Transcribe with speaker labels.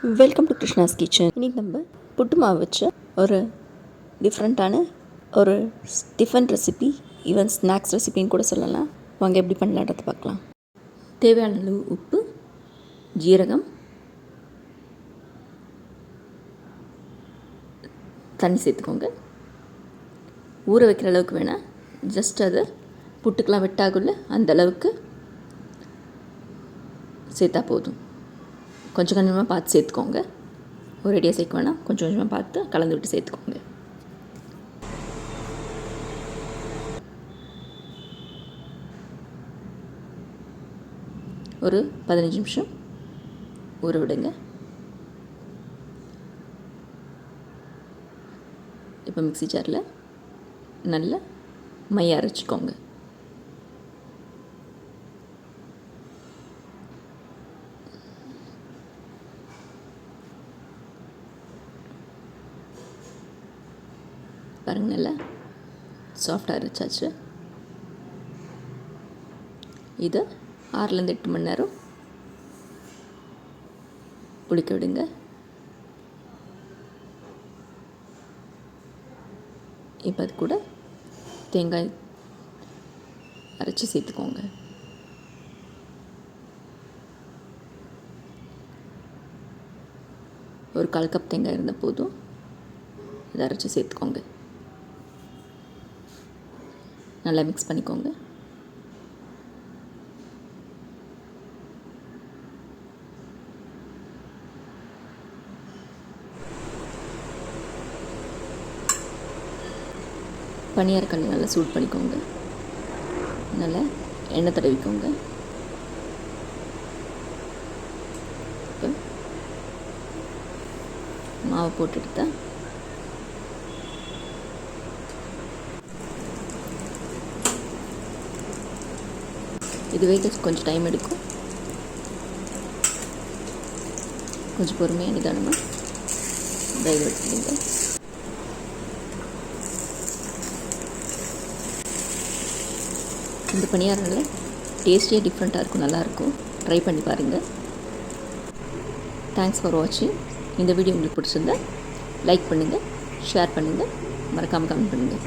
Speaker 1: Welcome to Krishna's kitchen இன்னைக்கு நம்ம புட்டு மாவு வச்ச ஒரு டிஃப்ரெண்ட்டான ஒரு டிஃபன் ரெசிபி ஈவன் ஸ்நாக்ஸ் ரெசிபின்னு கூட சொல்லலாம். வாங்க எப்படி பண்ணலான்றதை பார்க்கலாம். தேவையான அளவு உப்பு ஜீரகம் தண்ணி சேர்த்துக்கோங்க. ஊற வைக்கிற அளவுக்கு வேணால் ஜஸ்ட் அதை புட்டுக்கெலாம் வெட்டாகுள்ள அந்த அளவுக்கு சேர்த்தா போதும். கொஞ்சம் கொஞ்சமாக பார்த்து சேர்த்துக்கோங்க. ஒரேடியாக சேர்க்க வேணாம். கொஞ்சம் கொஞ்சமாக பார்த்து கலந்து விட்டு சேர்த்துக்கோங்க. ஒரு பதினஞ்சு நிமிஷம் ஊற விடுங்க. இப்போ மிக்ஸி ஜாரில் நல்ல மைய அரைச்சிக்கோங்க. பாருங்கள் நல்லா சாஃப்டாக அரைச்சாச்சு இதை ஆறுலேருந்து எட்டு மணி நேரம். புளிக்க விடுங்க. இப்போ அது கூட தேங்காய் அரைச்சி சேர்த்துக்கோங்க. ஒரு கால் கப் தேங்காய் இருந்தால் போதும். இதை அரைச்சி சேர்த்துக்கோங்க. நல்லா மிக்ஸ் பண்ணிக்கோங்க. பனியார் கண்ணி நல்லா சூட் பண்ணிக்கோங்க. நல்லா எண்ணெய் தடவிக்கோங்க. மாவு மாவை போட்டு எடுத்தால் இதுவே கொஞ்சம் டைம் எடுக்கும். கொஞ்சம் பொறுமையாக நிதானமாக வேக எடுத்துக்கிங்க இந்த பணியாரங்களில் டேஸ்டியாக டிஃப்ரெண்ட்டாக இருக்கும் நல்லாயிருக்கும் ட்ரை பண்ணி பாருங்கள் தேங்க்ஸ் ஃபார் வாட்சிங் இந்த வீடியோ உங்களுக்கு பிடிச்சிருந்தா லைக் பண்ணுங்கள் ஷேர் பண்ணுங்கள் மறக்காமல் கமெண்ட் பண்ணுங்கள்